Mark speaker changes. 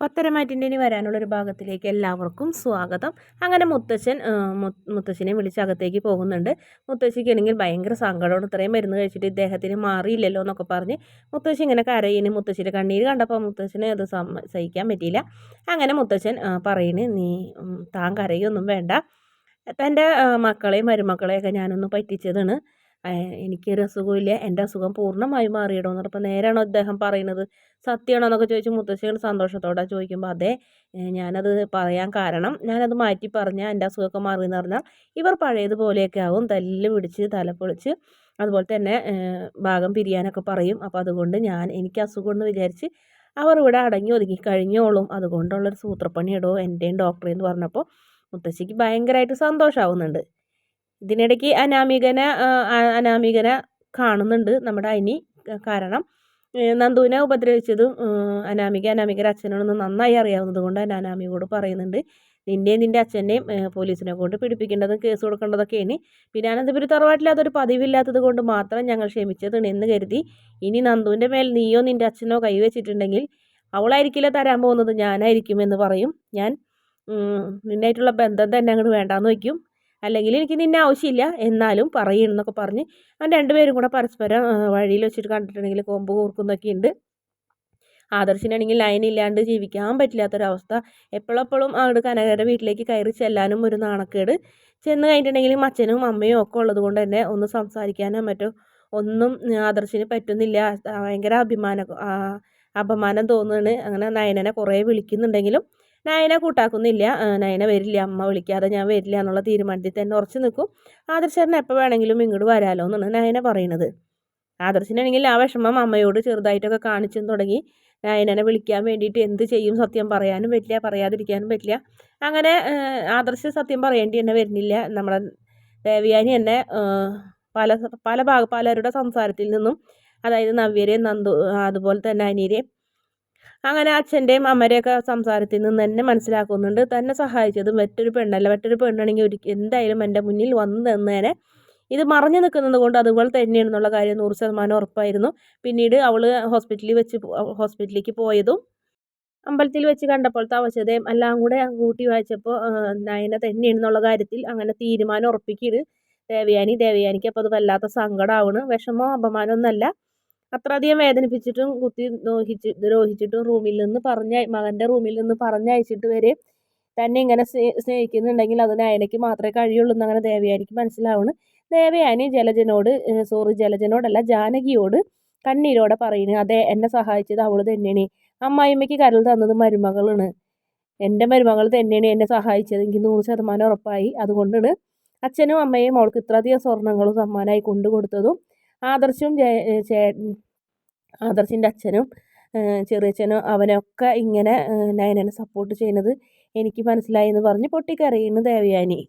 Speaker 1: പത്തരമാറ്റിന്റെ വരാനുള്ള ഒരു ഭാഗത്തിലേക്ക് എല്ലാവർക്കും സ്വാഗതം. അങ്ങനെ മുത്തച്ഛൻ മുത്തച്ഛനെ വിളിച്ച് അകത്തേക്ക് പോകുന്നുണ്ട്. മുത്തശ്ശിക്കാണെങ്കിൽ ഭയങ്കര സങ്കടമാണ്. ഇത്രയും മരുന്ന് കഴിച്ചിട്ട് ഇദ്ദേഹത്തിന് മാറിയില്ലല്ലോ എന്നൊക്കെ പറഞ്ഞ് മുത്തശ്ശി ഇങ്ങനെ കരയിന് മുത്തശ്ശിയുടെ കണ്ണീര് കണ്ടപ്പോൾ മുത്തശ്ശന് അത് സഹിക്കാൻ പറ്റിയില്ല. അങ്ങനെ മുത്തച്ഛൻ പറയുന്നു നീ താൻ കരയൊന്നും വേണ്ട. തന്റെ മക്കളെയും മരുമക്കളെയൊക്കെ ഞാനൊന്ന് പറ്റിച്ചതാണ്. എനിക്കൊരു അസുഖമില്ല എന്റെ അസുഖം പൂർണമായി മാറിയിടോ എന്ന് പറഞ്ഞപ്പോൾ നേരാണോ അദ്ദേഹം പറയുന്നത്? സത്യമാണോ എന്നൊക്കെ ചോദിച്ച് മുത്തശ്ശികൾ സന്തോഷത്തോടെ ചോദിക്കുമ്പോൾ അതെ ഞാനത് പറയാൻ കാരണം ഞാനത് മാറ്റി പറഞ്ഞാൽ എന്റെ അസുഖമൊക്കെ മാറി എന്ന് പറഞ്ഞാൽ ഇവർ പഴയതുപോലെയൊക്കെ ആവും. തല്ല് പിടിച്ച് തല പൊളിച്ച് അതുപോലെ തന്നെ ഭാഗം പിരിയാനൊക്കെ പറയും. അപ്പോൾ അതുകൊണ്ട് ഞാൻ എനിക്ക് അസുഖമെന്ന് വിചാരിച്ച് അവർ ഇവിടെ അടങ്ങി ഒതുങ്ങി കഴിഞ്ഞോളും. അതുകൊണ്ടുള്ളൊരു സൂത്രപ്പണി ഇടോ എന്റെയും ഡോക്ടറെ എന്ന് പറഞ്ഞപ്പോൾ മുത്തശ്ശിക്ക് ഭയങ്കരമായിട്ട് സന്തോഷമാവുന്നുണ്ട്. ഇതിനിടയ്ക്ക് അനാമികനെ അനാമികനെ കാണുന്നുണ്ട് നമ്മുടെ അനി കാരണം നന്ദുവിനെ ഉപദ്രവിച്ചതും അനാമിക അനാമികയുടെ അച്ഛനോടൊന്ന് നന്നായി അറിയാവുന്നത് കൊണ്ട് തന്നെ അനാമികയോട് പറയുന്നുണ്ട് നിന്നെയും നിന്റെ അച്ഛന്റെയും പോലീസിനെ കൊണ്ട് പിടിപ്പിക്കേണ്ടതും കേസ് കൊടുക്കേണ്ടതൊക്കെയാണ് പിന്നെ അനന്തപുരി തറവാട്ടിൽ അതൊരു പതിവില്ലാത്തത് കൊണ്ട് മാത്രം ഞങ്ങൾ ക്ഷമിച്ചതാണ് എന്ന് കരുതി ഇനി നന്ദുവിന്റെ മേൽ നീയോ നിന്റെ അച്ഛനോ കൈവച്ചിട്ടുണ്ടെങ്കിൽ അവളായിരിക്കില്ല തരാൻ പോകുന്നത്? ഞാനായിരിക്കും എന്ന് പറയും. ഞാൻ നിന്നായിട്ടുള്ള ബന്ധം തന്നെ അങ്ങോട്ട് വേണ്ടാന്ന് വയ്ക്കും. അല്ലെങ്കിൽ എനിക്ക് നിന്നെ ആവശ്യമില്ല എന്നാലും പറയണമെന്നൊക്കെ പറഞ്ഞ് അങ്ങനെ രണ്ടുപേരും കൂടെ പരസ്പരം വഴിയിൽ വെച്ചിട്ട് കണ്ടിട്ടുണ്ടെങ്കിൽ കൊമ്പ് കൂർക്കുന്നൊക്കെ ഉണ്ട്. ആദർശിനാണെങ്കിൽ ലൈൻ ഇല്ലാണ്ട് ജീവിക്കാൻ പറ്റില്ലാത്തൊരവസ്ഥ. എപ്പോഴെപ്പോഴും അവിടെ കനകയുടെ വീട്ടിലേക്ക് കയറി ചെല്ലാനും ഒരു നാണക്കേട്. ചെന്ന് കഴിഞ്ഞിട്ടുണ്ടെങ്കിൽ അച്ഛനും അമ്മയും ഒക്കെ ഉള്ളത് കൊണ്ട് തന്നെ ഒന്ന് സംസാരിക്കാനോ മറ്റോ ഒന്നും ആദർശിന് പറ്റുന്നില്ല. ഭയങ്കര അഭിമാനം അപമാനം തോന്നുകയാണ്. അങ്ങനെ നയനനെ കുറേ വിളിക്കുന്നുണ്ടെങ്കിലും നയന കൂട്ടാക്കുന്നില്ല. നയന വരില്ല. അമ്മ വിളിക്കാതെ ഞാൻ വരില്ല എന്നുള്ള തീരുമാനത്തിൽ തന്നെ ഉറച്ചു നിൽക്കും. ആദർശേട്ടൻ എപ്പോൾ വേണമെങ്കിലും ഇങ്ങോട്ട് വരാലോ എന്നാണ് നയന പറയുന്നത്. ആദർശനാണെങ്കിൽ ആ വിഷമം അമ്മയോട് ചെറുതായിട്ടൊക്കെ കാണിച്ചു തുടങ്ങി നയനനെ വിളിക്കാൻ വേണ്ടിയിട്ട് എന്ത് ചെയ്യും സത്യം പറയാനും പറ്റില്ല പറയാതിരിക്കാനും പറ്റില്ല. അങ്ങനെ ആദർശ സത്യം പറയേണ്ടി തന്നെ വരുന്നില്ല. നമ്മുടെ ദേവിയാനി തന്നെ പല പല ഭാഗ പലരുടെ സംസാരത്തിൽ നിന്നും അതായത് നവ്യരെയും നന്ദു അതുപോലെ തന്നെ അനിയരെയും അങ്ങനെ അച്ഛന്റെയും അമ്മയുടെയൊക്കെ സംസാരത്തിൽ നിന്ന് തന്നെ മനസ്സിലാക്കുന്നുണ്ട്. തന്നെ സഹായിച്ചത് മറ്റൊരു പെണ്ണല്ല മറ്റൊരു പെണ്ണാണെങ്കിൽ ഒരു എന്തായാലും എന്റെ മുന്നിൽ വന്നു തന്നേനെ ഇത് മറഞ്ഞു നിൽക്കുന്നത് കൊണ്ട് അതുപോലെ തന്നെയാണെന്നുള്ള കാര്യം നൂറ് ശതമാനം ഉറപ്പായിരുന്നു. പിന്നീട് അവൾ ഹോസ്പിറ്റലിൽ വെച്ച് ഹോസ്പിറ്റലിലേക്ക് പോയതും അമ്പലത്തിൽ വെച്ച് കണ്ടപ്പോഴത്തെ അവശതയും എല്ലാം കൂടെ കൂട്ടി വായിച്ചപ്പോൾ നയന തന്നെയാണെന്നുള്ള കാര്യത്തിൽ അങ്ങനെ തീരുമാനം ഉറപ്പിക്കരുത് ദേവയാനി ദേവയാനിക്ക് അപ്പോൾ അത് വല്ലാത്ത സങ്കടമാവണ് വിഷമോ അപമാനമൊന്നുമല്ല. അത്രയധികം വേദനിപ്പിച്ചിട്ടും കുത്തി ദ്രോഹിച്ച് ദ്രോഹിച്ചിട്ടും റൂമിൽ നിന്ന് പറഞ്ഞ മകന്റെ റൂമിൽ നിന്ന് പറഞ്ഞയച്ചിട്ട് വരെ തന്നെ ഇങ്ങനെ സ്നേഹിക്കുന്നുണ്ടെങ്കിൽ അത് അയനയ്ക്ക് മാത്രമേ കഴിയുള്ളൂ എന്നങ്ങനെ ദേവയാനിക്ക് മനസ്സിലാവുന്നു ദേവയാനി ജലജനോട് സോറി ജലജനോടല്ല ജാനകിയോട് കണ്ണീരോടെ പറയുന്നു അതെ എന്നെ സഹായിച്ചത് അവൾ തന്നെയാണ്. അമ്മായിമ്മയ്ക്ക് കരൾ തന്നത് മരുമകളാണ്. എന്റെ മരുമകൾ തന്നെയാണ് എന്നെ സഹായിച്ചത്. എനിക്ക് നൂറ് ശതമാനം ഉറപ്പായി. അതുകൊണ്ടാണ് അച്ഛനും അമ്മയും അവൾക്ക് ഇത്രയധികം സ്വർണങ്ങളും സമ്മാനമായി കൊണ്ടു കൊടുത്തതും ആദർശും ആദർശിന്റെ അച്ഛനും ചെറിയച്ഛനും അവനൊക്കെ ഇങ്ങനെ നയനനെ സപ്പോർട്ട് ചെയ്യുന്നത് എനിക്ക് മനസ്സിലായി എന്ന് പറഞ്ഞ് പൊട്ടിക്കരയുന്നു ദേവയാനി.